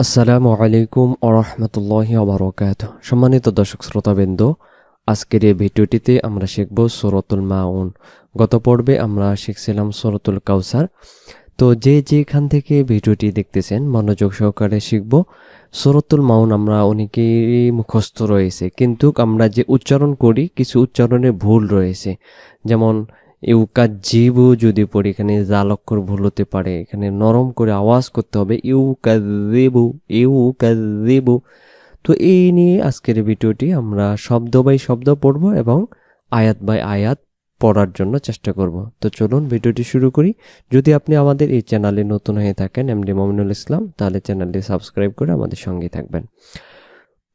আসসালামু আলাইকুম আরহামতুল্লাহ আবরকাত সম্মানিত দর্শক শ্রোতাবৃন্দ, আজকের এই ভিডিওটিতে আমরা শিখব সরতুল মাউন। গত পর্বে আমরা শিখছিলাম সরতুল কাউসার। তো যে যেখান থেকে ভিডিওটি দেখতেছেন, মনোযোগ সহকারে শিখব। সরতুল মাউন আমরা অনেকেই মুখস্থ রয়েছে, কিন্তু আমরা যে উচ্চারণ করি, কিছু উচ্চারণে ভুল রয়েছে। যেমন ইউকা জিবু যদি পড়ি এখানে জাল অক্ষর ভুল হতে পারে এখানে নরম করে আওয়াজ করতে হবে ইউকা জিবু ইউকা জিবু তো এই নিয়ে আজকের ভিডিওটি আমরা শব্দ বাই শব্দ পড়ব এবং আয়াত বাই আয়াত পড়ার জন্য চেষ্টা করব তো চলুন ভিডিওটি শুরু করি যদি আপনি আমাদের এই চ্যানেলে নতুন হয়ে থাকেন এমডি মমিনুল ইসলাম তাহলে চ্যানেলটি সাবস্ক্রাইব করে আমাদের সঙ্গে থাকবেন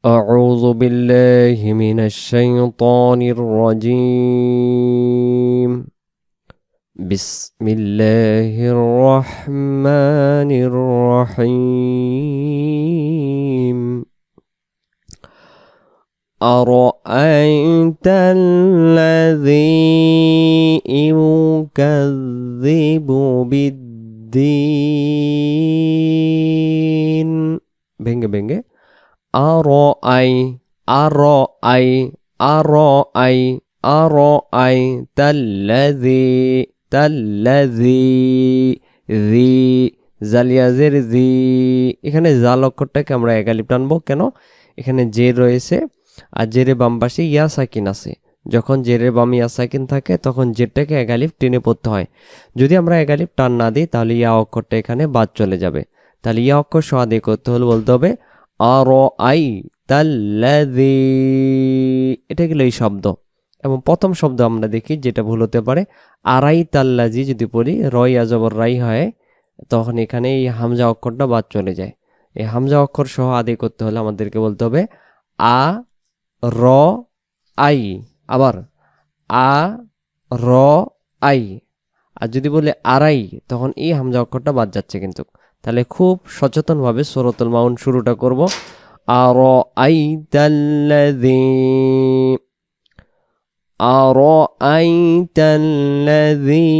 أعوذ بالله من الشيطان الرجيم بسم الله الرحمن الرحيم. أرأيت الذي يكذب بالدين؟ بينجا بينجا أرأي أرأي أرأي أرأيت الذي তাল্লাজি জি জালিয়াজের জি। এখানে জাল অক্ষরটাকে আমরা একালিপ টানবো। কেন? এখানে জের রয়েছে আর জেরে বাম পাশে ইয়া সাকিন আছে। যখন জেরের বাম ইয়া সাকিন থাকে, তখন জেরটাকে একালিপ টেনে পড়তে হয়। যদি আমরা একালিপ টান না দিই, তাহলে ইয়া অক্ষরটা এখানে বাদ চলে যাবে। তাহলে ইয়া অক্ষর সাদে করতে হলে বলতে হবে আর আই তাল্লাজি এটা গেল এই শব্দ। এবং প্রথম শব্দ আমরা দেখি, যেটা ভুল হতে পারে আড়াই তাল্লাজি যদি পড়ি, রয় আজবর রাই হয়, তখন এখানে এই হামজা অক্ষরটা বাদ চলে যায়। এই হামজা অক্ষর সহ আদি করতে হলে আমাদেরকে বলতে হবে, আ, র, আই, আবার, আ, র, আই, আর যদি বলে আড়াই তখন এই হামজা অক্ষরটা বাদ যাচ্ছে কিন্তু। তাহলে খুব সচেতনভাবে সরতুল মাউন শুরুটা করব আর আই তাল্লাদি أرأيت الذي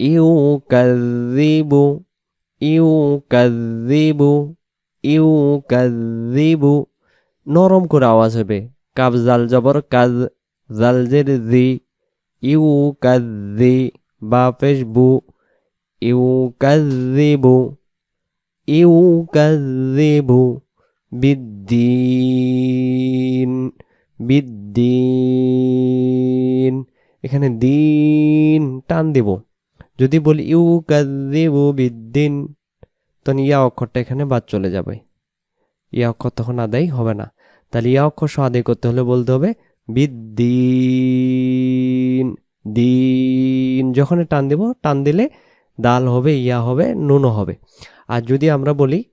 يكذب يكذب يكذب নরম করে আওয়াজ হবে কাব জাল জবর কাজ জাল জের জি ইউ কাজি বা পেশ বু ইউ কাজিবু ইউ কাজিবু বিদ্দিন বিদ্দিন। এখানে দিন, টান দেব। যদি বলি ইউ কাজিব বিদ্দিন, তখন ইয়া অক্ষরটা এখানে বাদ চলে যাবে। ইয়া অক্ষর তখন আদায় হবে না। তাহলে ইয়া অক্ষর সহ আদায় করতে হলে বলতে হবে বিদ্দিন, দিন। যখন টান দেব, টান দিলে দাল হবে, ইয়া হবে, নুনও হবে। আর যদি আমরা বলি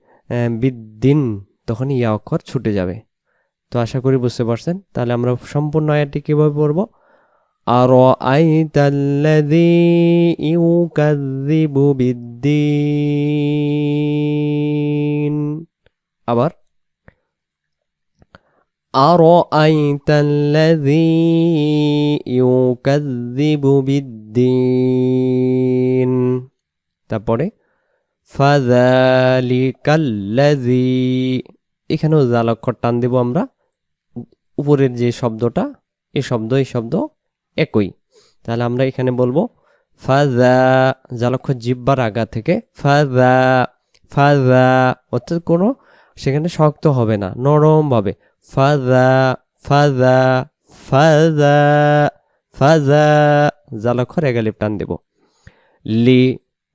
বিদ্দিন, তখন ইয়া অক্ষর ছুটে যাবে। তো আশা করি বুঝতে পারছেন। তাহলে আমরা সম্পূর্ণ আয়াতটি কীভাবে পড়ব? আর আই তাল্লাদি ইউ কাজিবু বিদ্দিন। আবার তাল্লাদি ইউ কাজিবু বিদ্দিন। তারপরে ফাজালিকাল্লাজি এখানেও জাল টান দেব আমরা। উপরের যে শব্দটা এই শব্দ এই শব্দ একই। তাহলে আমরা এখানে বলব ফাজা জালক্ষ জিব্বার আগা থেকে ফাজা ফাজা অর্থাৎ কোনো সেখানে শক্ত হবে না নরমভাবে ফাজা ফাজা ফাজা ফাজা জালক্ষর এগালিপ টান দেব। লি,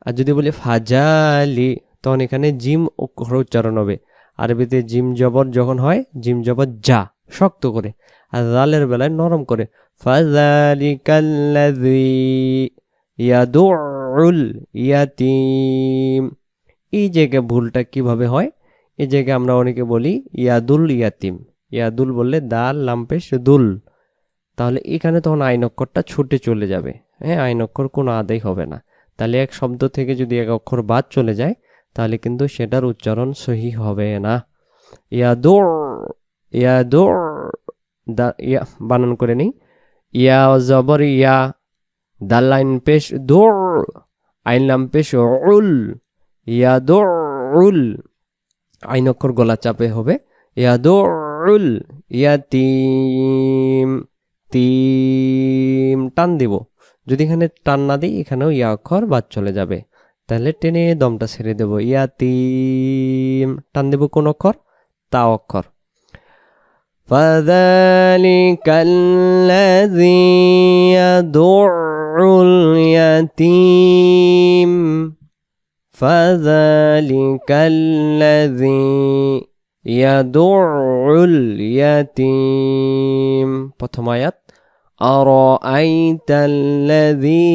আর যদি বলি ফাজা লি, তখন এখানে জিম অক্ষর উচ্চারণ হবে। আরবিতে জিম জবর যখন হয়, জিম জবর যা। শক্ত করে আর জালের বেলায় নরম করে। ইয়াতিম। এই জায়গায় ভুলটা কীভাবে হয়? এই জায়গায় আমরা অনেকে বলি ইয়াদুল ইয়াতিম। ইয়াদুল বললে দাল, লাম্পেশ, দুল। তাহলে এখানে তখন আইন অক্ষরটা ছুটে চলে যাবে। হ্যাঁ আইন অক্ষর কোনো আদায় হবে না। তাহলে এক শব্দ থেকে যদি এক অক্ষর বাদ চলে যায়, তাহলে কিন্তু সেটার উচ্চারণ সহি হবে না। ইয়াদুর ইয়াদুর দা, ইয়া, বানান করে নিই। ইয়া জবর, ইয়া দাল লাইন পেশ দৌড় আইন লাম পেশ উল, ইয়া দৌড় উল। আইন অক্ষর গলা চাপে হবে। ইয়া ইয়াদুল ইয়া তিম তিম, টান দিব। যদি এখানে টান না দিই, এখানেও ইয়া অক্ষর বাদ চলে যাবে। তাহলে টেনে দমটা ছেড়ে দেব। ইয়া তিম, টান দেব কোন অক্ষর? তা অক্ষর। فذلك الذي يدع اليتيم فذلك الذي يدع اليتيم প্রথম আয়াত أرأيت الذي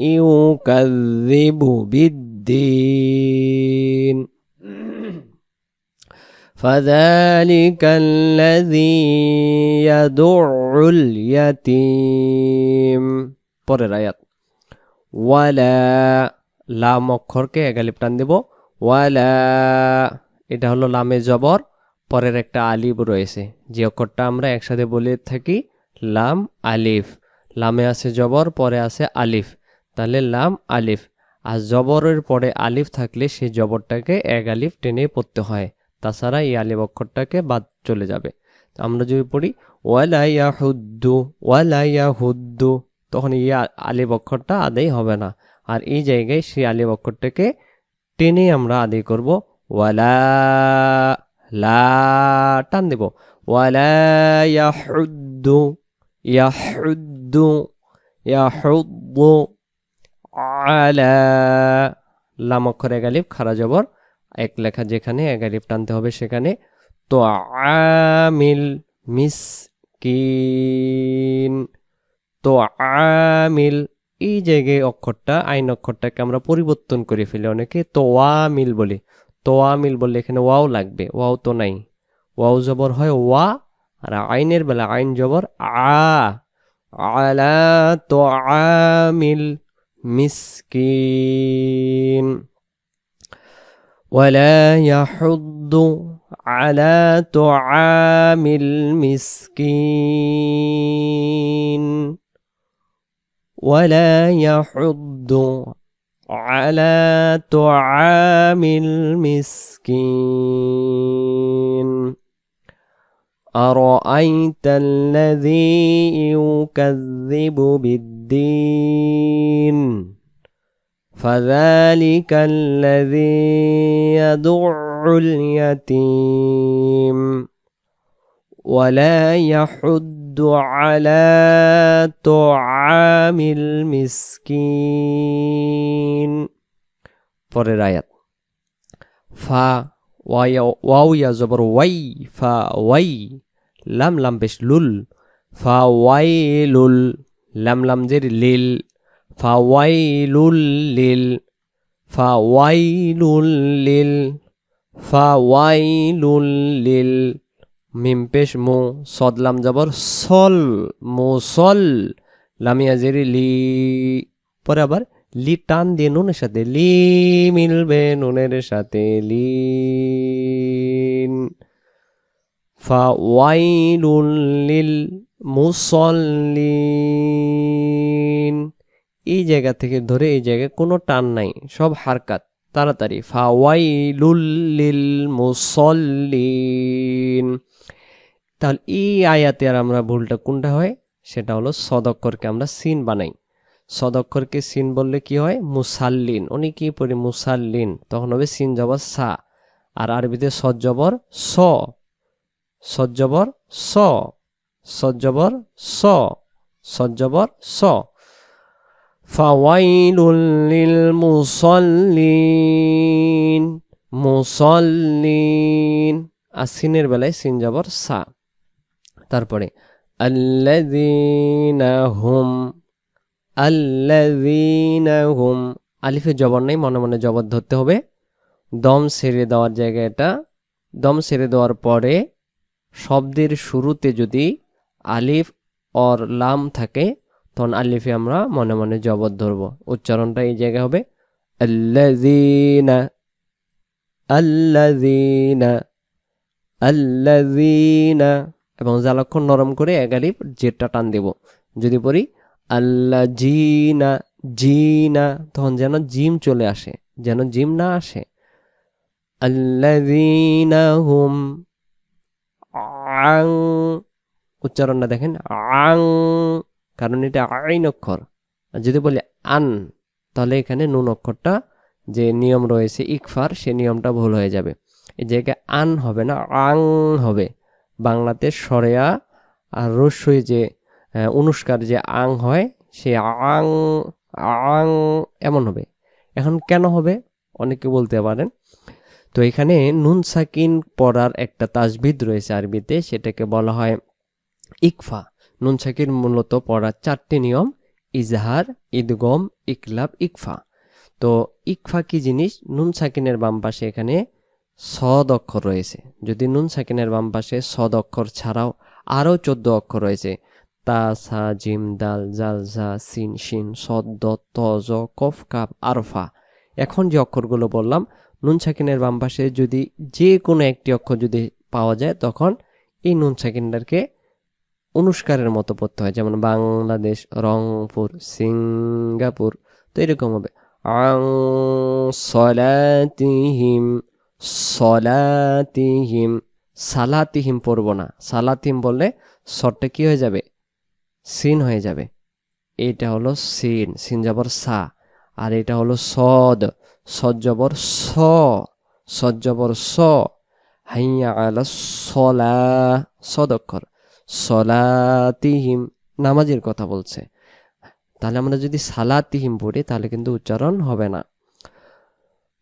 يكذب بالدين فذلك الذي يدع اليتيم পরের আয়াত ওয়ালা লাম অক্ষরকে এগালিপ টান দেব ওয়ালা এটা হলো লামে জবর পরের একটা আলিফ রয়েছে যে অক্ষরটা আমরা একসাথে বলে থাকি লাম আলিফ লামে আছে জবর পরে আছে আলিফ তাহলে লাম আলিফ আর জবরের পরে আলিফ থাকলে সেই জবরটাকে এক আলিফ টেনে পড়তে হয় তাছাড়া এই আলিফ অক্ষরটাকে বাদ চলে যাবে। আমরা যদি পড়ি, ওয়ালা ইয়া হুদ্দু ওয়ালা ইয়া হুদ্দু তখন ইয়া আলিফ অক্ষরটা আদায় হবে না। আর এই জায়গায় সেই আলিফ অক্ষরটাকে টেনে আমরা আদায় করব, ওয়ালা, লা, টান দেব। ওয়ালা ইয়া হুদ্দু ইয়াহুদ্দু ইয়াহুদ্দু, আলা, লাম অক্ষরে এগালিফ খারা জবর এক লেখা যেখানে এগালিফ টানতে হবে সেখানে। তো আমিল মিস কিন তো আমিল এই জায়গায় অক্ষরটা, আইন অক্ষরটাকে আমরা পরিবর্তন করে ফেলি অনেকে তো মিল বলি। তো মিল বললে এখানে ওয়াও লাগবে, ওয়াও তো নাই। ওয়াও জবর হয় ওয়া, আর আইনের বেলা আইন জবর আ। আলা তো আমিল মিসকিন। ولا يحض على طعام المسكين ولا يحض على طعام المسكين. أرأيت الذي يكذب بالدين؟ فذلك الذي يدع اليتيم ولا يحد على طعام المسكين পরের আয়াত ফা ওয়াও ইয়া জবর ওয়াই ফা ওয়াই লাম লাম পেশ লুল ফা ওয়াই লুল লাম লাম জের লিল ফা ওয়াই লুল লিল ফা ওয়াই লুল লিল ফা ওয়াই লুল লিল মিম পেশ মু সদলাম জবর সল মু সল লামিয়া জেরি লি পরে আবার লি টান দিয়ে নুনের সাথে লি মিলবে নুনের সাথে লিন ফা ওয়াইলুল লিল মুসল্লিন এই জায়গা থেকে ধরে এই জায়গায় কোনো টান নাই, সব হারকাত। তাড়াতাড়ি। ফা ওয়াইলুল লিল মুসল্লিন। তাহলে এই আয়াতে আর আমরা ভুলটা কোনটা হয়? সেটা হলো সদক্ষরকে আমরা সিন বানাই। সদক্ষরকে সিন বললে কি হয়? মুসাল্লিন। অনেকেই পড়ি মুসাল্লিন। তখন হবে সিন জবর সা। আর আরবিতে সজ্জবর স। সজ্জবর স। সজ্জবর স। সজ্জবর স। ফাওয়াইলুল লিল মুসল্লিন মুসল্লিন আর সিনের বেলায় সিন জবর সা। তারপরে, আল্লাযীনা হুম আল্লাযীনা হুম আলিফে জবর নেই, মনে মনে জবর ধরতে হবে। দম সেরে দেওয়ার জায়গায় এটা দম সেরে দেওয়ার পরে শব্দের শুরুতে যদি আলিফ অর লাম থাকে তখন আলিফে আমরা মনে মনে জবর ধরব। উচ্চারণটা এই জায়গায় হবে এবং জালক্ষণ নরম করে আলিফ জেটটা টান দেব। যদি পড়ি আল্লাহ জিনা জিনা তখন যেন জিম চলে আসে, যেন জিম না আসে। হুম, আং, উচ্চারণটা দেখেন, আং কারণ এটা আইন অক্ষর। যদি বলি আন, তাহলে এখানে নুন অক্ষরটা যে নিয়ম রয়েছে ইকফার, সে নিয়মটা ভুল হয়ে যাবে। এই জায়গায় আন হবে না, আং হবে। বাংলাতে সরেয়া আর রস্যই যে অনুষ্কার যে আং হয়, সে আং আং এমন হবে। এখন কেন হবে? অনেকে বলতে পারেন। তো এখানে নুন সাকিন পড়ার একটা তাজবিদ রয়েছে আরবিতে, সেটাকে বলা হয় ইকফা। নুন সাকিন মূলত পড়া চারটি নিয়ম, ইজহার ইদগম ইকলাব, ইকফা। তো ইকফা কি জিনিস? নুন সাকিনের বাম পাশে এখানে সদ অক্ষর রয়েছে। যদি নুন সাকিনের বাম পাশে সদ অক্ষর ছাড়াও আরও চোদ্দ অক্ষর রয়েছে, তা, সা, জিম, দাল, জাল, জা, সিন, শিন, সদ, দ, ত, জ, কফ কাপ আরফা। এখন যে অক্ষরগুলো বললাম নুন সাকিনের বাম পাশে যদি যে কোনো একটি অক্ষর যদি পাওয়া যায়, তখন এই নুন সাকিনটাকে অনুষ্কারের মতো পড়তে হয়, যেমন বাংলাদেশ, রংপুর, সিঙ্গাপুর। তো এরকম হবে। আং সলাতিহিম সলাতিহিম, সালাতিহিম পড়ব না। সালাতিহিম বললে শর্টটা কি হয়ে যাবে? সিন হয়ে যাবে। এটা হলো সিন। সিন যাবর সা। আর এটা হলো সদ। সদ স। সদ স। হাইয়া আলা সলা। সদ অক্ষর। সলাতিহিম নামাজের কথা বলছে তাহলে আমরা যদি সালাতিহিম পড়ি তাহলে কিন্তু উচ্চারণ হবে না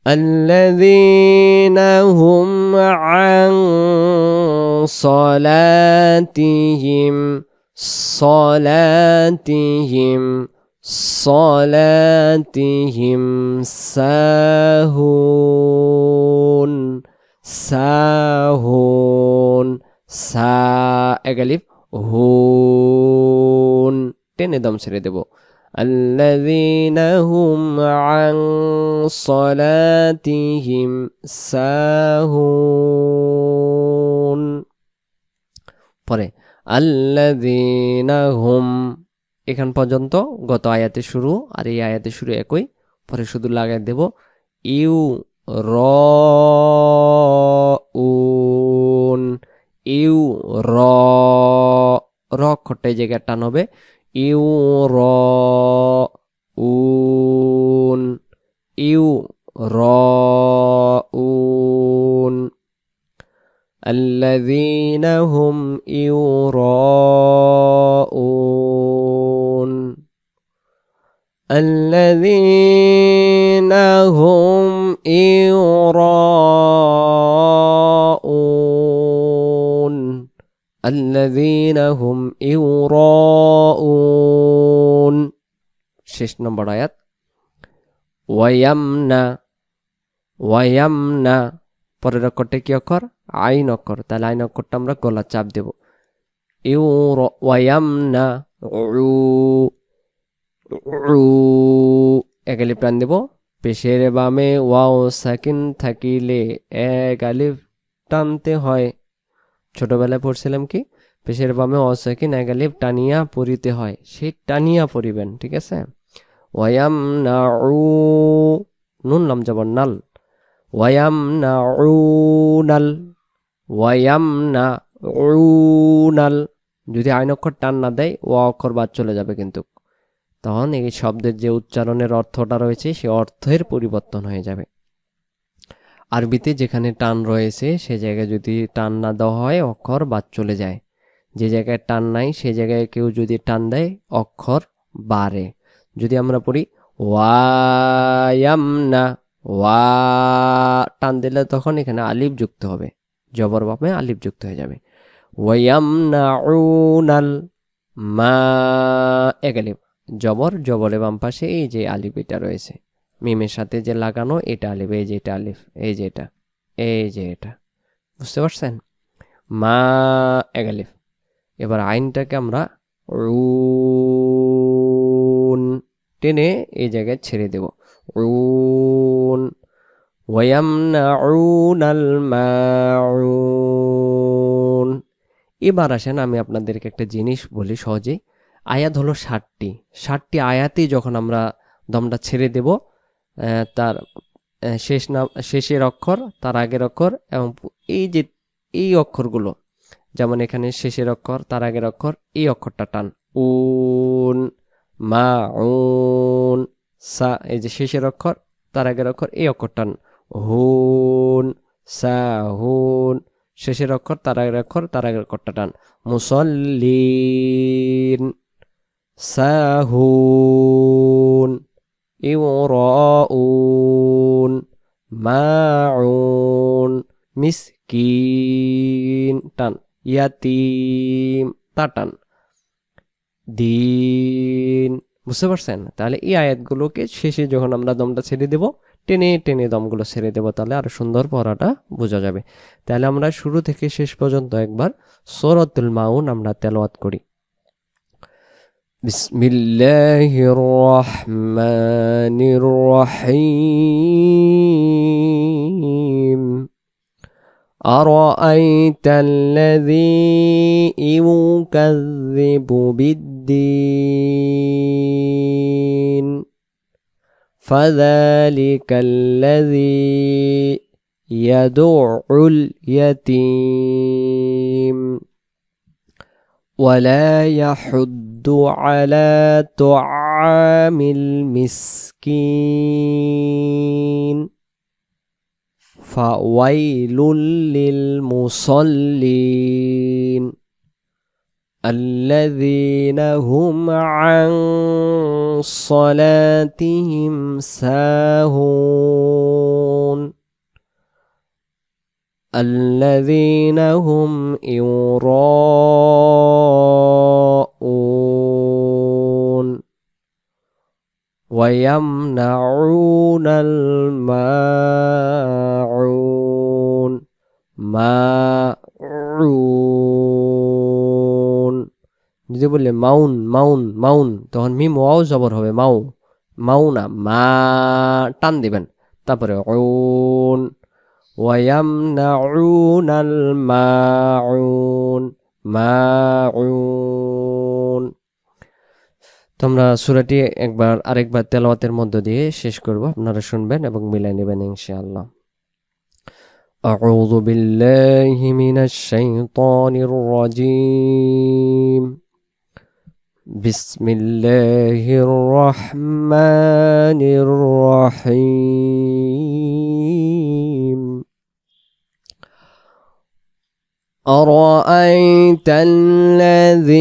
الذين هم عن صلاتهم صلاتهم صلاتهم ساهون সাহুন সা এগালিফ হুন টেনে দম ছেড়ে দেব الذين هم عن صلاتهم ساهون পরে الذين هم এখান পর্যন্ত গত আয়াতে শুরু আর এই আয়াতে শুরু একই পরে শুধু লাগাই দেব ইউ র উন ইউ র র অক্ষরটা এই জায়গায় টান হবে ইউ র উন ইউ র উন الذين هم يراءون الذين هم يراءون الذين هم يراءون শেষ নম্বর আয়াত ওয়ায়ামনা ওয়ায়ামনা পরের অক্ষরটা কি অক্ষর আইন অক্ষর তাহলে আইন অক্ষরটা আমরা গলা চাপ দেব ইউ ওয়ায়ামনা উ উ একালি প্রাণ দেব পেশের বামে ওয়াও সাকিন থাকিলে এক আলিফ টানতে হয় ছোটবেলায় পড়ছিলাম কি? পেশের বামে ওয়াও সাকিন টানিয়া পড়িতে হয়। সেই টানিয়া পড়িবেন, ঠিক আছে? ওয়াম না নুন নাম যাব, নাল। ওয়াম না নাল। ওয়াম না নাল। যদি আইন অক্ষর টান না দেয় ও অক্ষর বাদ চলে যাবে কিন্তু। তখন এই শব্দের যে উচ্চারণের অর্থটা রয়েছে, সে অর্থের পরিবর্তন হয়ে যাবে। আরবিতে যেখানে টান রয়েছে, সে জায়গায় যদি টান না দেওয়া হয়, অক্ষর বাদ চলে যায়। যে জায়গায় টান নাই, সে জায়গায় কেউ যদি টান দেয়, অক্ষর বাড়ে। যদি আমরা পড়ি ওয়ায়াম না ওয়া টান দিলে তখন এখানে আলিফ যুক্ত হবে। জবর বাপে আলিফ যুক্ত হয়ে যাবে। ওয়াম না উনাল মা আলিফ। জবর জবরে বাম পাশে এই যে আলিফ এটা রয়েছে। মিমের সাথে যে লাগানো, এটা আলিফ, এই যে এটা আলিফ, এই যে এটা, এই যে এটা। বুঝতে পারছেন? মা এক আলিফ। এবার আইনটাকে আমরা রুন টেনে এই জায়গায় ছেড়ে দেব। রুন। ওয়ায়ামনাউন আল মাউন। এবার আসেন আমি আপনাদেরকে একটা জিনিস বলি সহজেই। আয়াত হলো ষাটটি। ষাটটি আয়াতেই যখন আমরা দমটা ছেড়ে দেব তার শেষ নাম, শেষের অক্ষর, তার আগের অক্ষর এবং এই যে, এই অক্ষরগুলো, যেমন এখানে শেষের অক্ষর, তার আগের অক্ষর, এই অক্ষরটা টান। উন, মা, উন, সা, এই যে শেষের অক্ষর, তার আগের অক্ষর, এই অক্ষর টান। হুন, সা, হুন, শেষের অক্ষর, তার আগের অক্ষর, তার আগের অক্ষরটা টান। মুসল্লিন সাহুন ইউরাউন মাউন মিসকিন টান ইয়াতিম তা টান দিন বুঝতে পারছেন? তাহলে এই আয়াতগুলোকে শেষে যখন আমরা দমটা ছেড়ে দেব, টেনে টেনে দমগুলো ছেড়ে দেব, তাহলে আরও সুন্দর পড়াটা বোঝা যাবে। তাহলে আমরা শুরু থেকে শেষ পর্যন্ত একবার সূরাতুল মাউন আমরা তেলাওয়াত করি। بسم الله الرحمن الرحيم. أرأيت الذي يكذب بالدين؟ فذلك الذي يدع اليتيم. ولا يحد يحد على طعام المسكين. فويل للمصلين الذين هم عن صلاتهم ساهون. الذين هم يراءون ويمنعون الماعون মাউন যদি বললে মাউন মাউন মাউন তখন মিম ওয়াও জবর হবে মাউ মাউ না মা টান দিবেন তারপরে উন ওয়ায়ামনাউনাল মাউন মাউন তোমরা সূরাটি একবার আরেকবার তেলাওয়াতের মধ্য দিয়ে শেষ করব আপনারা শুনবেন এবং মিলাই নেবেন ইনশাআল্লাহ أعوذ بالله من الشيطان الرجيم بسم الله الرحمن الرحيم أرأيت الذي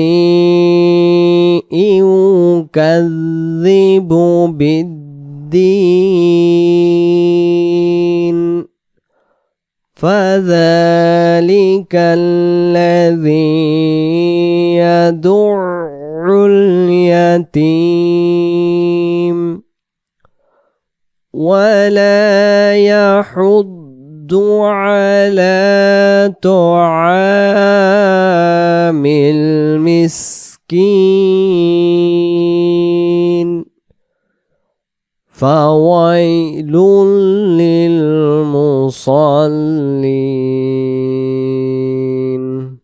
يكذب بالدين فذلك الذي يدع اليتيم ولا يحض على طعام المسكين فويل للمصلين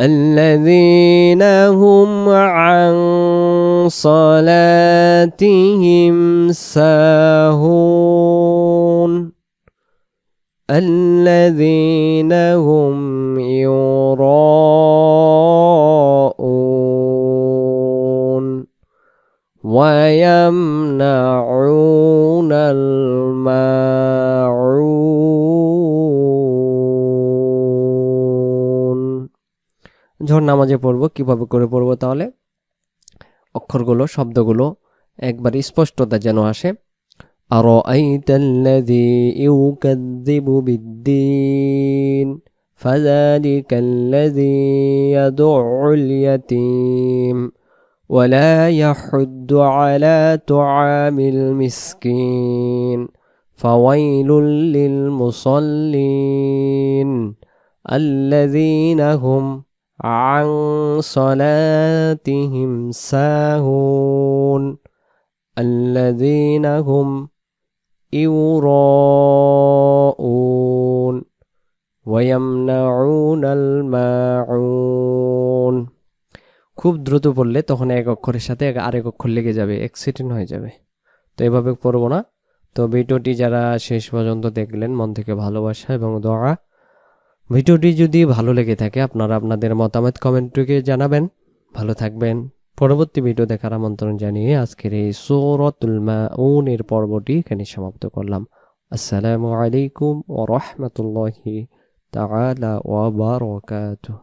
الذين هم عن صلاتهم ساهون الذين هم يراءون ويمنعون الماعون যখন নামাজে পড়বো কিভাবে করে পড়বো তাহলে অক্ষরগুলো শব্দগুলো একবার স্পষ্টতা যেন আসে أرأيت الذي يكذب بالدين فذلك الذي يدع اليتيم ولا يحد على طعام المسكين. فويل للمصلين الذين هم عن صلاتهم ساهون. الذين هم يراءون ويمنعون الماعون. খুব দ্রুত পড়লে তখন এক অক্ষরের সাথে আরেক অক্ষর লেগে যাবে অ্যাক্সিডেন্ট হয়ে যাবে। তো এভাবে পড়ব না। তো ভিডিওটি যারা শেষ পর্যন্ত দেখলেন, মন থেকে ভালোবাসা এবং দোয়া। ভিডিওটি যদি ভালো লেগে থাকে, আপনারা আপনাদের মতামত কমেন্টকে জানাবেন। ভালো থাকবেন। পরবর্তী ভিডিও দেখার আমন্ত্রণ জানিয়ে আজকের এই সৌরতুল মাউনের পর্বটি এখানে সমাপ্ত করলাম। আসসালামু আলাইকুম ও রহমতুল্লাহি বারাকাতুহু।